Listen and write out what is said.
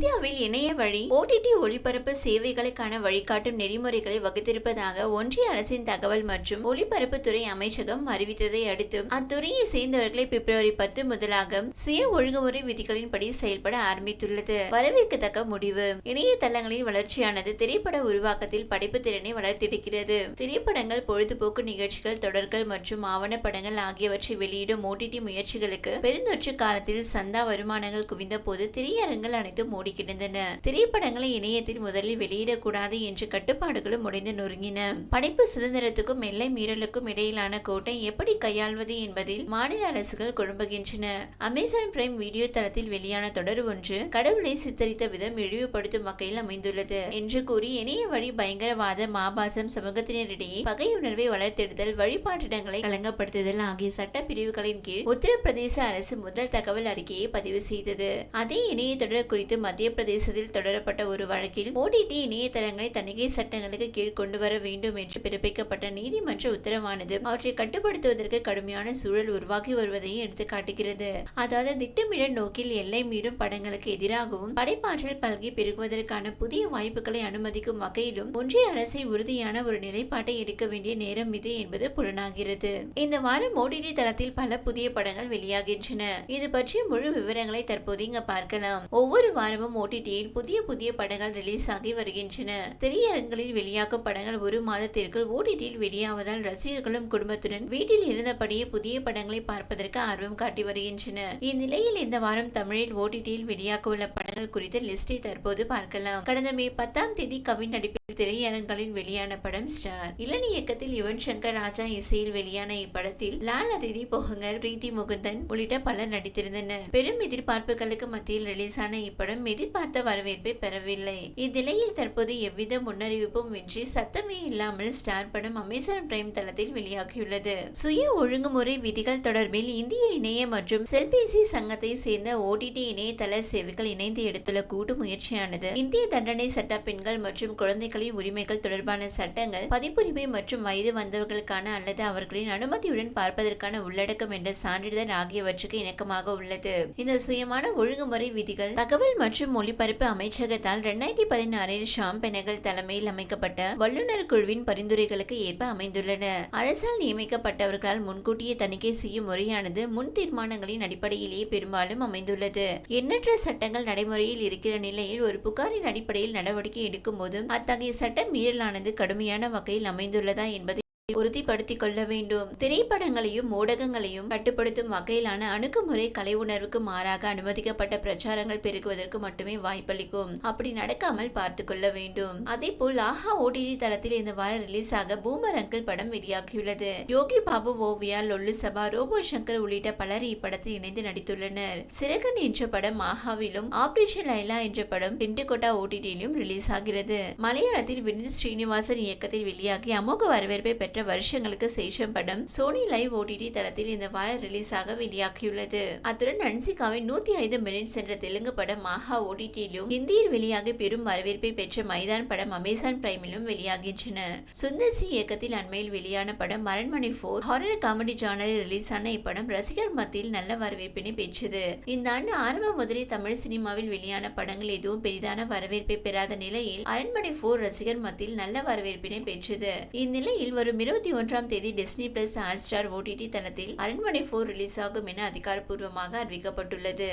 இந்தியாவில் இணைய வழி ஓடிடி ஒளிபரப்பு சேவைகளுக்கான வழிகாட்டும் நெறிமுறைகளை வகுத்திருப்பதாக ஒன்றிய அரசின் தகவல் மற்றும் ஒளிபரப்புத்துறை அமைச்சகம் அறிவித்ததை அடுத்து அத்துறையை சேர்ந்தவர்களை பிப்ரவரி பத்து முதலாக சுய ஒழுங்குமுறை விதிகளின்படி செயல்பட ஆரம்பித்துள்ளது. வரவேற்கத்தக்க முடிவு. இணையதளங்களின் வளர்ச்சியானது திரைப்பட உருவாக்கத்தில் படைப்பு திறனை வளர்த்தெடுக்கிறது திரைப்படங்கள் பொழுதுபோக்கு நிகழ்ச்சிகள் தொடர்கள் மற்றும் ஆவணப்படங்கள் ஆகியவற்றை வெளியிடும் ஓடிடி முயற்சிகளுக்கு பெருந்தொற்று காலத்தில் சந்தா வருமானங்கள் குவிந்த போது திரையரங்கள் அனைத்தும் மூடி கிடந்தன திரைப்படங்களை இணையத்தில் முதலில் வெளியிடக்கூடாது என்ற கட்டுப்பாடுகளும் உடைந்து நொறுங்கின. படைப்பு சுதந்திரத்துக்கும் எல்லை மீறலுக்கும் இடையிலான கோட்டை எப்படி கையாள்வது என்பதில் மாநில அரசுகள் குழம்புகின்றன. அமேசான் பிரைம் வீடியோ தளத்தில் வெளியான தொடர் ஒன்று கடவுளை சித்தரித்த விதம் இழிவுபடுத்தும் வகையில் அமைந்துள்ளது என்று கூறி இணைய வழி பயங்கரவாத மாபாசம் சமூகத்தினரிடையே பகையுணர்வை வளர்த்தெடுத்தல் வழிபாட்டிடங்களை கலங்கப்படுத்துதல் ஆகிய சட்ட பிரிவுகளின் கீழ் உத்தரப்பிரதேச அரசு முதல் தகவல் அறிக்கையை பதிவு செய்தது. அதே இணைய தொடர் குறித்து மத்திய பிரதேசத்தில் தொடரப்பட்ட ஒரு வழக்கில் ஓடிடி இணையதளங்களை தணிக்கை சட்டங்களுக்கு கீழ் கொண்டு வர வேண்டும் என்று பிறப்பிக்கப்பட்ட நீதிமன்ற உத்தரவானது அவற்றை கட்டுப்படுத்துவதற்கு கடுமையான சூழல் உருவாகி வருவதையும் எடுத்து காட்டுகிறது அதாவது திட்டமிட நோக்கில் எல்லை மீறும் படங்களுக்கு எதிராகவும் படைப்பாற்றல் பல்கி பெருகுவதற்கான புதிய வாய்ப்புகளை அனுமதிக்கும் வகையிலும் ஒன்றிய அரசை உறுதியான ஒரு நிலைப்பாட்டை எடுக்க வேண்டிய நேரம் இது என்பது புலனாகிறது. இந்த வாரம் ஓடிடி தளத்தில் பல புதிய படங்கள் வெளியாகின்றன. இது பற்றிய முழு விவரங்களை தற்போது இங்க பார்க்கலாம். ஒவ்வொரு வாரமும் ஓடிடியில் புதிய புதிய படங்கள் ரிலீஸ் ஆகி வருகின்றன. திரையரங்களில் வெளியாகும் படங்கள் ஒரு மாதத்திற்குள் ஓடிடியில் வெளியாவதால் ரசிகர்களும் குடும்பத்துடன் வீட்டில் இருந்தபடியே புதிய படங்களை பார்ப்பதற்கு ஆர்வம் காட்டி வருகின்றன. இந்நிலையில் இந்த வாரம் தமிழில் ஓடிடியில் வெளியாக உள்ள படங்கள் குறித்த லிஸ்டை தற்போது பார்க்கலாம். கடந்த மே பத்தாம் தேதி கவின் நடிப்பில் திரையரங்களில் வெளியான படம் ஸ்டார் இளநி இயக்கத்தில் யுவன் சங்கர் ராஜா இசையில் வெளியான இப்படத்தில் லால் அதிதி போகங்கர் பிரீத்தி முகுந்தன் உள்ளிட்ட பலர் நடித்திருந்தனர். பெரும் எதிர்பார்ப்புகளுக்கு மத்தியில் ரிலீஸான இப்படம் மிக எதிர்பார்த்த வரவேற்பை பெறவில்லை. இந்நிலையில் தற்போது எவ்வித முன்னறிவிப்பும் இன்றி சத்தமே இல்லாமல் ஸ்டார் படம் அமேசான் பிரைம் தளத்தில் வெளியாகியுள்ளது. சுய ஒழுங்குமுறை விதிகள் தொடர்பில் இந்திய இணைய மற்றும் செல்பேசி சங்கத்தை சேர்ந்த ஓடிடி இணையதள சேவைகள் இணைந்து எடுத்துள்ள கூட்டு முயற்சியானது இந்திய தண்டனை சட்ட பெண்கள் மற்றும் குழந்தைகளின் உரிமைகள் தொடர்பான சட்டங்கள் பதிப்புரிமை மற்றும் வயது வந்தவர்களுக்கான அல்லது அவர்களின் அனுமதியுடன் பார்ப்பதற்கான உள்ளடக்கம் என்ற சான்றிதழ் ஆகியவற்றுக்கு இணக்கமாக உள்ளது. இந்த சுயமான ஒழுங்குமுறை விதிகள் தகவல் மற்றும் ஒலிபரப்பு அமைச்சகத்தால் இரண்டாயிரத்தி பதினாறில் ஷாம் பெனகல் தலைமையில் அமைக்கப்பட்ட வல்லுநர் குழுவின் பரிந்துரைகளுக்கு ஏற்ப அமைந்துள்ளன. அரசால் நியமிக்கப்பட்டவர்களால் முன்கூட்டியே தணிக்கை செய்யும் முறையானது முன் தீர்மானங்களின் அடிப்படையிலேயே பெரும்பாலும் அமைந்துள்ளது. எண்ணற்ற சட்டங்கள் நடைமுறையில் இருக்கிற நிலையில் ஒரு புகாரின் அடிப்படையில் நடவடிக்கை எடுக்கும் போதும் அத்தகைய சட்ட மீறலானது கடுமையான வகையில் அமைந்துள்ளதா என்பதை உறுதிப்படுத்திக் கொள்ள வேண்டும் திரைப்படங்களையும் ஊடகங்களையும் கட்டுப்படுத்தும் வகையிலான அணுகுமுறை கலை உணர்வுக்கு மாறாக அனுமதிக்கப்பட்ட பிரச்சாரங்கள் பெருகுவதற்கு மட்டுமே வாய்ப்பளிக்கும். அப்படி நடக்காமல் பார்த்து கொள்ள வேண்டும். அதே போல் ஆஹா ஓடிடி தளத்தில் இந்த வாரம் ரிலீஸ் ஆக பூமர் அங்கிள் படம் வெளியாகியுள்ளது. யோகி பாபு ஓவியா லொல்லு சபா ரோபோ சங்கர் உள்ளிட்ட பலர் இப்படத்தில் இணைந்து நடித்துள்ளனர். சிறகன் என்ற படம் ஆஹாவிலும் ஆபரேஷன் லைலா என்ற படம் பிண்டுகோட்டா ஓடிடியிலும் ரிலீஸ் ஆகிறது மலையாளத்தில் வினித் ஸ்ரீனிவாசன் இயக்கத்தில் வெளியாகி அமோக வரவேற்பை பெற்ற வருஷங்களுக்கு சேஷம் படம் சோனி லைவ் ஓடிடி தளத்தில் இந்த வார ரிலீஸ் ஆக வெளியாகியுள்ளது. அத்துடன் அன்சிகாவின் நூத்தி ஐந்து மினிட்ஸ் என்ற தெலுங்கு படம் ஆஹா ஓடிடியிலும் இந்தியில் வெளியாகி பெரும் வரவேற்பை பெற்ற மைதான் படம் அமேசான் பிரைமிலும் வெளியாகின்றன. சுந்தர் சி இயக்கத்தில் அண்மையில் வெளியான படம் அரண்மனை போர் ஹாரர் காமெடி ஜானரில் ரிலீஸ் ஆன இப்படம் ரசிகர் மத்தியில் நல்ல வரவேற்பினை பெற்றது. இந்த ஆண்டு ஆரம்ப முதலே தமிழ் சினிமாவில் வெளியான படங்கள் எதுவும் பெரிதான வரவேற்பை பெறாத நிலையில் அரண்மனை போர் ரசிகர் மத்தியில் நல்ல வரவேற்பினை பெற்றது. இந்நிலையில் வரும் இருபத்தி ஒன்றாம் தேதி Disney plus Hotstar OTT தளத்தில் அரண்மனை போர் ரிலீஸ் ஆகும் என அதிகாரப்பூர்வமாக அறிவிக்கப்பட்டுள்ளது.